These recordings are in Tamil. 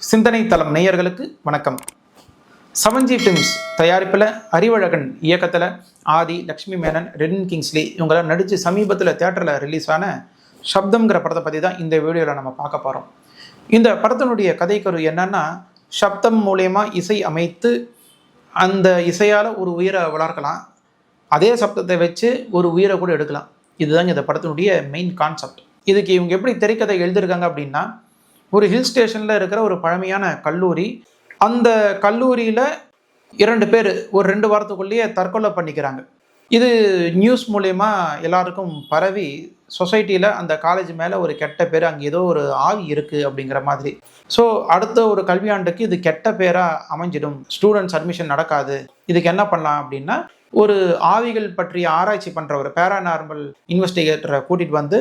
சிந்தனை தளம் நேயர்களுக்கு வணக்கம். செவன்ஜி ஃபிலிம்ஸ் தயாரிப்பில் அறிவழகன் இயக்கத்தில் ஆதி லக்ஷ்மி மேனன் ரெடின் கிங்ஸ்லி இவங்களாம் நடித்து சமீபத்தில் தேட்டரில் ரிலீஸ் ஆன சப்தம்ங்கிற படத்தை பற்றி தான் இந்த வீடியோவில் நம்ம பார்க்க போகிறோம் இந்த படத்தினுடைய கதைக்கரு என்னன்னா சப்தம் மூலயமா இசை அமைத்து அந்த இசையால் ஒரு உயிரை வளர்க்கலாம். அதே சப்தத்தை வச்சு ஒரு உயிரை கூட எடுக்கலாம். இதுதாங்க இந்த படத்தினுடைய மெயின் கான்செப்ட் இதுக்கு இவங்க எப்படி திரைக்கதை எழுதியிருக்காங்க அப்படின்னா ஒரு ஹில் ஸ்டேஷனில் இருக்கிற ஒரு பழமையான கல்லூரி. அந்த கல்லூரியில் இரண்டு பேர் ஒரு ரெண்டு வாரத்துக்குள்ளேயே தற்கொலை பண்ணிக்கிறாங்க. இது நியூஸ் மூலயமா எல்லாருக்கும் பரவி சொசைட்டியில் அந்த காலேஜ் மேலே ஒரு கெட்ட பேர் அங்கே ஏதோ ஒரு ஆவி இருக்குது அப்படிங்கிற மாதிரி. ஸோ அடுத்த ஒரு கல்வியாண்டுக்கு இது கெட்ட பேராக அமைஞ்சிடும். ஸ்டூடெண்ட்ஸ் அட்மிஷன் நடக்காது. இதுக்கு என்ன பண்ணலாம் அப்படின்னா ஒரு ஆவிகள் பற்றிய ஆராய்ச்சி பண்ணுற ஒரு பேராநார்மல் இன்வெஸ்டிகேட்டரை கூட்டிகிட்டு வந்து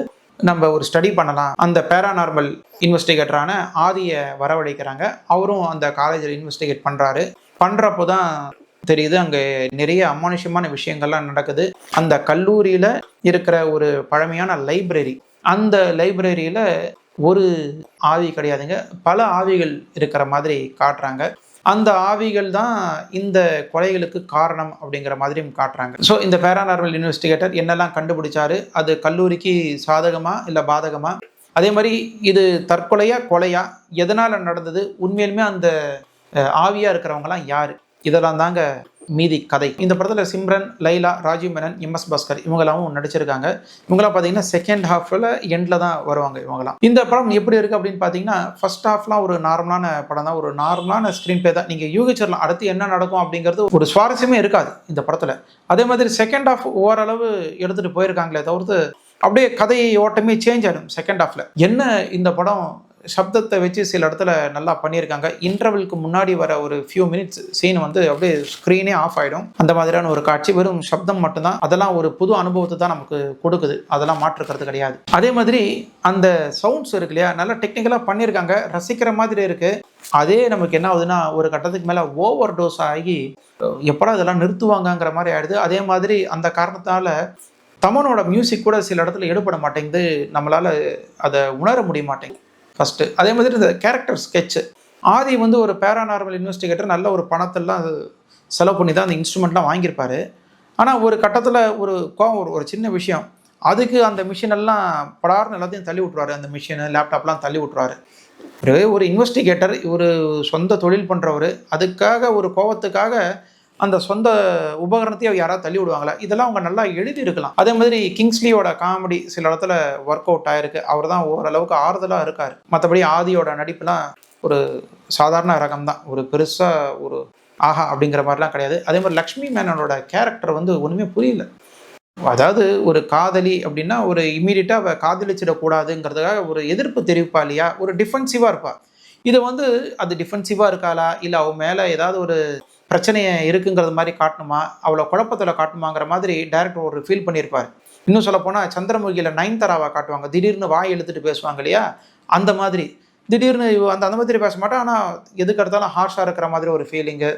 நம்ம ஒரு ஸ்டடி பண்ணலாம். அந்த பேரானார்மல் இன்வெஸ்டிகேட்டரான ஆதியை வரவழைக்கிறாங்க. அவரும் அந்த காலேஜில் இன்வெஸ்டிகேட் பண்ணுறாரு பண்ணுறப்போ தான் தெரியுது அங்கே நிறைய அமானுஷ்யமான விஷயங்கள்லாம் நடக்குது. அந்த கல்லூரியில் இருக்கிற ஒரு பழமையான லைப்ரரி அந்த லைப்ரரியில் ஒரு ஆவி கிடையாதுங்க. பல ஆவிகள் இருக்கிற மாதிரி காட்டுறாங்க. அந்த ஆவிகள் தான் இந்த கொலைகளுக்கு காரணம் அப்படிங்கிற மாதிரியும் காட்டுறாங்க. ஸோ இந்த பேரானார்மல் இன்வெஸ்டிகேட்டர் என்னெல்லாம் கண்டுபிடிச்சாரு? அது கல்லூரிக்கு சாதகமா இல்லை பாதகமா? அதே மாதிரி இது தற்கொலையா கொலையா? எதனால் நடந்தது? உண்மையிலுமே அந்த ஆவியாக இருக்கிறவங்கலாம் யார்? இதெல்லாம் தாங்க மீதி கதை. இந்த படத்தில் சிம்ரன் லைலா ராஜீவ் மேனன் எம்எஸ் பாஸ்கர் இவங்களாவும் நடிச்சிருக்காங்க. இவங்களாம் பார்த்தீங்கன்னா செகண்ட் ஹாஃபில் எண்டில் தான் வருவாங்க இவங்களாம். இந்த படம் எப்படி இருக்குது அப்படின்னு பார்த்தீங்கன்னா ஃபர்ஸ்ட் ஹாஃப்லாம் ஒரு நார்மலான படம் தான். ஒரு நார்மலான ஸ்க்ரீன் பே தான். நீங்கள் யூகிச்சிடலாம் அடுத்து என்ன நடக்கும் அப்படிங்கிறது ஒரு சுவாரஸ்யமே இருக்காது இந்த படத்தில். அதே மாதிரி செகண்ட் ஹாஃப் ஓரளவு எடுத்துகிட்டு போயிருக்காங்களே தவிர்த்து அப்படியே கதையை ஓட்டமே சேஞ்ச் ஆகிடும் செகண்ட் ஹாஃபில் என்ன இந்த படம் சப்தத்தை வச்சு சில இடத்துல நல்லா பண்ணியிருக்காங்க. இன்டர்வலுக்கு முன்னாடி வர ஒரு ஃபியூ மினிட்ஸ் சீன் வந்து அப்படியே ஸ்க்ரீனே ஆஃப் ஆகிடும் அந்த மாதிரியான ஒரு காட்சி வெறும் சப்தம் மட்டும்தான். அதெல்லாம் ஒரு புது அனுபவத்தை தான் நமக்கு கொடுக்குது. அதெல்லாம் மாற்றுக்கிறது கிடையாது. அதே மாதிரி அந்த சவுண்ட்ஸ் இருக்கு இல்லையா? நல்லா டெக்னிக்கலாக பண்ணியிருக்காங்க. ரசிக்கிற மாதிரி இருக்கு. அதே நமக்கு என்ன ஆகுதுன்னா ஒரு கட்டத்துக்கு மேலே ஓவர் டோஸ் ஆகி எப்படா இதெல்லாம் நிறுத்துவாங்கங்கிற மாதிரி ஆயிடுது. அதே மாதிரி அந்த காரணத்தால் தமனோட மியூசிக் கூட சில இடத்துல எடுபட மாட்டேங்குது. நம்மளால் அதை உணர முடிய மாட்டேங்குது. ஃபஸ்ட்டு அதே மாதிரி இந்த கேரக்டர் ஸ்கெட்சு ஆதி வந்து ஒரு பேரானார்மல் இன்வெஸ்டிகேட்டர் நல்ல ஒரு பணத்தெல்லாம் செலவு பண்ணி தான் அந்த இன்ஸ்ட்ருமெண்ட்லாம் வாங்கியிருப்பார். ஆனால் ஒரு கட்டத்தில் ஒரு கோவம் ஒரு ஒரு சின்ன விஷயம். அதுக்கு அந்த மிஷினெல்லாம் படார்னு எல்லாத்தையும் தள்ளி விட்ருவாரு அந்த மிஷினு லேப்டாப்லாம் தள்ளி விட்ருவாரு ஒரு இன்வெஸ்டிகேட்டர் ஒரு சொந்த தொழில் பண்ணுறவர் அதுக்காக ஒரு கோவத்துக்காக அந்த சொந்த உபகரணத்தையும் அவர் யாராவது தள்ளி விடுவாங்களா? இதெல்லாம் அவங்க நல்லா எழுதி இருக்கலாம் அதே மாதிரி கிங்ஸ்லியோட காமெடி சில இடத்துல ஒர்க் அவுட் ஆயிருக்கு. அவர் தான் ஓரளவுக்கு ஆறுதலாக இருக்கார். மற்றபடி ஆதியோட நடிப்புலாம் ஒரு சாதாரண ரகம் தான் ஒரு பெருசாக ஒரு ஆஹா அப்படிங்கிற மாதிரிலாம் கிடையாது. அதே மாதிரி லக்ஷ்மி மேனனோட கேரக்டர் வந்து ஒன்றுமே புரியல. அதாவது ஒரு காதலி அப்படின்னா ஒரு இம்மீடியட்டாக அவள் காதலிச்சிடக்கூடாதுங்கிறதுக்காக ஒரு எதிர்ப்பு தெரிவிப்பா இல்லையா? ஒரு டிஃபென்சிவாக இருப்பாள் இது வந்து அது டிஃபென்சிவாக இருக்காளா? இல்லை அவன் மேலே ஏதாவது ஒரு பிரச்சனையை இருக்குங்கிறது மாதிரி காட்டணுமா? அவ்வளோ குழப்பத்தில் காட்டணுமாங்கிற மாதிரி டேரக்டர் ஒரு ஃபீல் பண்ணியிருப்பார். இன்னும் சொல்லப்போனால் சந்திரமுகியில் நயன்தாராவை காட்டுவாங்க. திடீர்னு வாய் இழுத்துட்டு பேசுவாங்க இல்லையா? அந்த மாதிரி. திடீர்னு இவ அந்த அந்த மாதிரி பேச மாட்டா. ஆனால் எதுக்கு எடுத்தாலும் ஹார்ஷாக இருக்கிற மாதிரி ஒரு ஃபீலிங்கு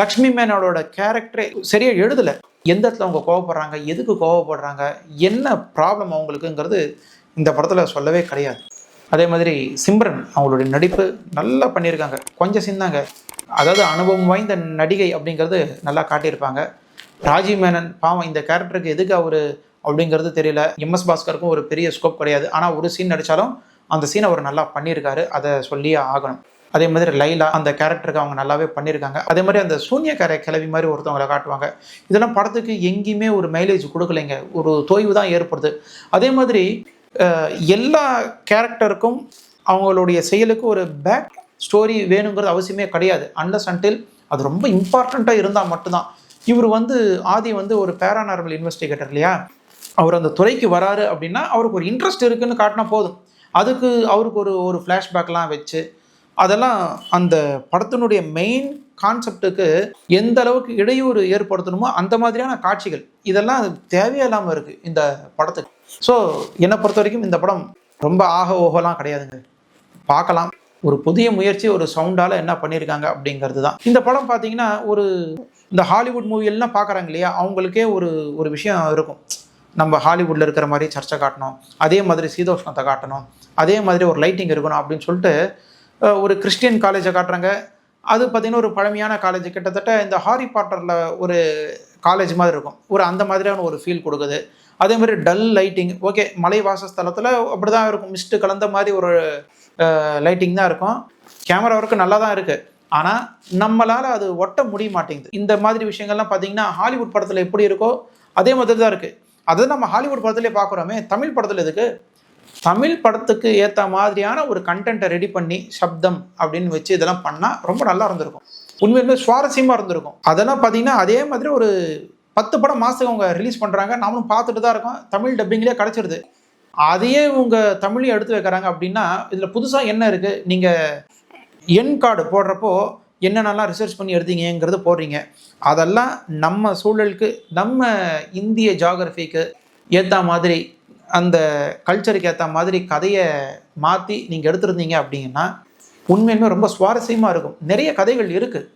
லக்ஷ்மி மேனோட கேரக்டரே சரியாக எழுதலை. எந்த இடத்துல அவங்க கோவப்படுறாங்க? எதுக்கு கோவப்படுறாங்க? என்ன ப்ராப்ளம் அவங்களுக்குங்கிறது இந்த படத்தில் சொல்லவே கிடையாது. அதே மாதிரி சிம்ரன் அவங்களுடைய நடிப்பு நல்லா பண்ணியிருக்காங்க. கொஞ்சம் சிந்தாங்க அதாவது அனுபவம் வாய்ந்த நடிகை அப்படிங்கிறது நல்லா காட்டியிருப்பாங்க. ராஜீவ் மேனன் பாவம் இந்த கேரக்டருக்கு எதுக்கு அவர் அப்படிங்கிறது தெரியல. எம்எஸ் பாஸ்கருக்கும் ஒரு பெரிய ஸ்கோப் கிடையாது. ஆனால் ஒரு சீன் நடித்தாலும் அந்த சீன் அவர் நல்லா பண்ணியிருக்காரு. அதை சொல்லியே ஆகணும். அதே மாதிரி லைலா அந்த கேரக்டருக்கு அவங்க நல்லாவே பண்ணியிருக்காங்க. அதே மாதிரி அந்த சூன்யக்கார கிளவி மாதிரி ஒருத்தவங்களை காட்டுவாங்க. இதெல்லாம் படத்துக்கு எங்கேயுமே ஒரு மைலேஜ் கொடுக்கலைங்க. ஒரு தோய்வு தான் ஏற்படுது. அதே மாதிரி எல்லா கேரக்டருக்கும் அவங்களுடைய செயலுக்கு ஒரு பேக் ஸ்டோரி வேணுங்கிறது அவசியமே கிடையாது. அன்லஸ் அன்டில் அது ரொம்ப இம்பார்ட்டண்ட்டாக இருந்தால் மட்டும்தான். இவர் வந்து ஆதி வந்து ஒரு பேரானார்மல் இன்வெஸ்டிகேட்டர் இல்லையா? அவர் அந்த துறைக்கு வராரு அப்படின்னா அவருக்கு ஒரு இன்ட்ரெஸ்ட் இருக்குன்னு காட்டினா போதும். அதுக்கு அவருக்கு ஒரு ஒரு ஃப்ளாஷ்பேக்லாம் வச்சு அதெல்லாம் அந்த படத்தினுடைய மெயின் கான்செப்டுக்கு எந்த அளவுக்கு இடையூறு ஏற்படுத்தணுமோ அந்த மாதிரியான காட்சிகள் இதெல்லாம் தேவையே இல்லாமல் இருக்குது இந்த படத்துக்கு. ஸோ என்னை பொறுத்த வரைக்கும் இந்த படம் ரொம்ப ஆக ஓகோலாம் கிடையாதுங்க. பார்க்கலாம். ஒரு புதிய முயற்சி ஒரு சவுண்டால் என்ன பண்ணியிருக்காங்க அப்படிங்கிறது தான் இந்த படம் பார்த்தீங்கன்னா ஒரு இந்த ஹாலிவுட் மூவியெல்லாம் பார்க்குறாங்க இல்லையா? அவங்களுக்கே ஒரு ஒரு விஷயம் இருக்கும். நம்ம ஹாலிவுட்டில் இருக்கிற மாதிரி சர்ச்சை காட்டணும். அதே மாதிரி சீதோஷ்ணத்தை காட்டணும். அதே மாதிரி ஒரு லைட்டிங் இருக்கணும் அப்படின்னு சொல்லிட்டு ஒரு கிறிஸ்டியன் காலேஜை காட்டுறாங்க. அது பார்த்தீங்கன்னா ஒரு பழமையான காலேஜ் கிட்டத்தட்ட இந்த ஹாரி பாட்டரில் ஒரு காலேஜ் மாதிரி இருக்கும். ஒரு அந்த மாதிரியான ஒரு ஃபீல் கொடுக்குது. அதே மாதிரி டல் லைட்டிங் ஓகே மலை வாசஸ்தலத்தில் அப்படி தான் இருக்கும். மிஸ்ட்டு கலந்த மாதிரி ஒரு லைட்டிங் தான் இருக்கும். கேமரா ஒர்க்கு நல்லா தான் இருக்குது ஆனால் நம்மளால் அது ஒட்ட முடிய மாட்டேங்குது. இந்த மாதிரி விஷயங்கள்லாம் பார்த்தீங்கன்னா ஹாலிவுட் படத்தில் எப்படி இருக்கோ அதே மாதிரி தான் இருக்குது அதை நம்ம ஹாலிவுட் படத்துலேயே பார்க்குறோமே தமிழ் படத்தில் எதுக்கு? தமிழ் படத்துக்கு ஏற்ற மாதிரியான ஒரு கண்டென்ட்டை ரெடி பண்ணி சப்தம் அப்படின்னு வச்சு இதெல்லாம் பண்ணால் ரொம்ப நல்லா இருந்திருக்கும். உண்மையிலுமே சுவாரஸ்யமாக இருந்திருக்கும். அதெல்லாம் பார்த்தீங்கன்னா அதே மாதிரி ஒரு பத்து படம் மாதத்துக்கு அவங்க ரிலீஸ் பண்ணுறாங்க நாமளும் பார்த்துட்டு தான் இருக்கோம். தமிழ் டப்பிங்லேயே கிடச்சிருது. அதையே இவங்க தமிழையும் எடுத்து வைக்கிறாங்க அப்படின்னா இதில் புதுசாக என்ன இருக்குது நீங்கள் என் கார்டு போடுறப்போ என்னென்னலாம் ரிசர்ச் பண்ணி எடுத்தீங்கங்கிறது போடுறீங்க. அதெல்லாம் நம்ம சூழலுக்கு நம்ம இந்திய ஜாகிரஃபிக்கு ஏற்ற மாதிரி அந்த கல்ச்சருக்கு ஏற்ற மாதிரி கதையை மாற்றி நீங்கள் எடுத்திருந்தீங்க அப்படின்னா உண்மையுமே ரொம்ப சுவாரஸ்யமாக இருக்கும். நிறைய கதைகள் இருக்குது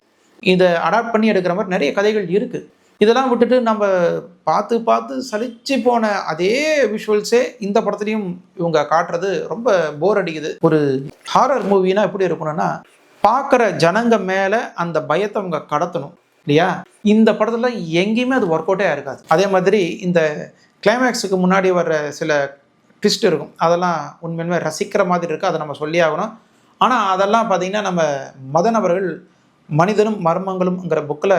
இதை அடாப்ட் பண்ணி எடுக்கிற மாதிரி நிறைய கதைகள் இருக்குது இதெல்லாம் விட்டுட்டு நம்ம பார்த்து பார்த்து சலிச்சு போன அதே விஷுவல்ஸே இந்த படத்துலையும் இவங்க காட்டுறது ரொம்ப போர் அடிக்குது. ஒரு ஹாரர் மூவினா எப்படி இருக்கணும்னா பார்க்குற ஜனங்க மேலே அந்த பயத்தை அவங்க கடத்தணும் இல்லையா? இந்த படத்தில் எங்கேயுமே அது ஒர்க் அவுட்டே இருக்காது. அதே மாதிரி இந்த கிளைமேக்ஸுக்கு முன்னாடி வர்ற சில ட்விஸ்ட் இருக்கும். அதெல்லாம் உண்மையுமே ரசிக்கிற மாதிரி இருக்குது அதை நம்ம சொல்லி ஆகணும். ஆனால் அதெல்லாம் பார்த்திங்கன்னா நம்ம மதன் அவர்கள் மனிதனும் மர்மங்களும்ங்கிற புக்கில்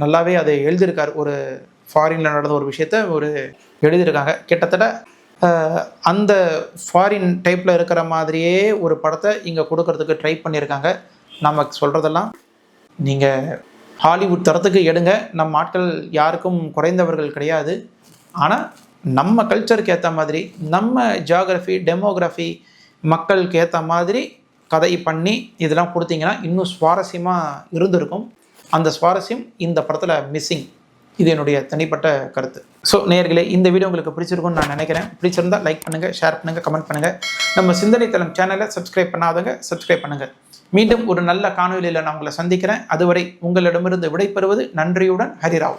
நல்லாவே அதை எழுதியிருக்கார். ஒரு ஃபாரினில் நடந்த ஒரு விஷயத்த ஒரு எழுதியிருக்காங்க. கிட்டத்தட்ட அந்த ஃபாரின் டைப்பில் இருக்கிற மாதிரியே ஒரு படத்தை இங்கே கொடுக்கறதுக்கு ட்ரை பண்ணியிருக்காங்க. நம்ம சொல்கிறதெல்லாம் நீங்கள் ஹாலிவுட் தரத்துக்கு எடுங்க. நம்ம ஆட்கள் யாருக்கும் குறைந்தவர்கள் கிடையாது. ஆனால் நம்ம கல்ச்சருக்கு ஏற்ற மாதிரி நம்ம ஜியாகிரஃபி டெமோகிராஃபி மக்களுக்கு ஏற்ற மாதிரி கதை பண்ணி இதெல்லாம் கொடுத்தீங்கன்னா இன்னும் சுவாரஸ்யமாக இருந்திருக்கும். அந்த சுவாரஸ்யம் இந்த படத்தில் மிஸ்ஸிங் இது என்னுடைய தனிப்பட்ட கருத்து. ஸோ நேர்களே இந்த வீடியோ உங்களுக்கு பிடிச்சிருக்கும்னு நான் நினைக்கிறேன். பிடிச்சிருந்தா லைக் பண்ணுங்கள் ஷேர் பண்ணுங்கள் கமெண்ட் பண்ணுங்கள் நம்ம சிந்தனை தளம் சேனலை சப்ஸ்கிரைப் பண்ணாதவங்க சப்ஸ்கிரைப் பண்ணுங்கள் மீண்டும் ஒரு நல்ல காணொலியில் நான் உங்களை சந்திக்கிறேன். அதுவரை உங்களிடமிருந்து விடைபெறுவது நன்றியுடன் ஹரிராவ்.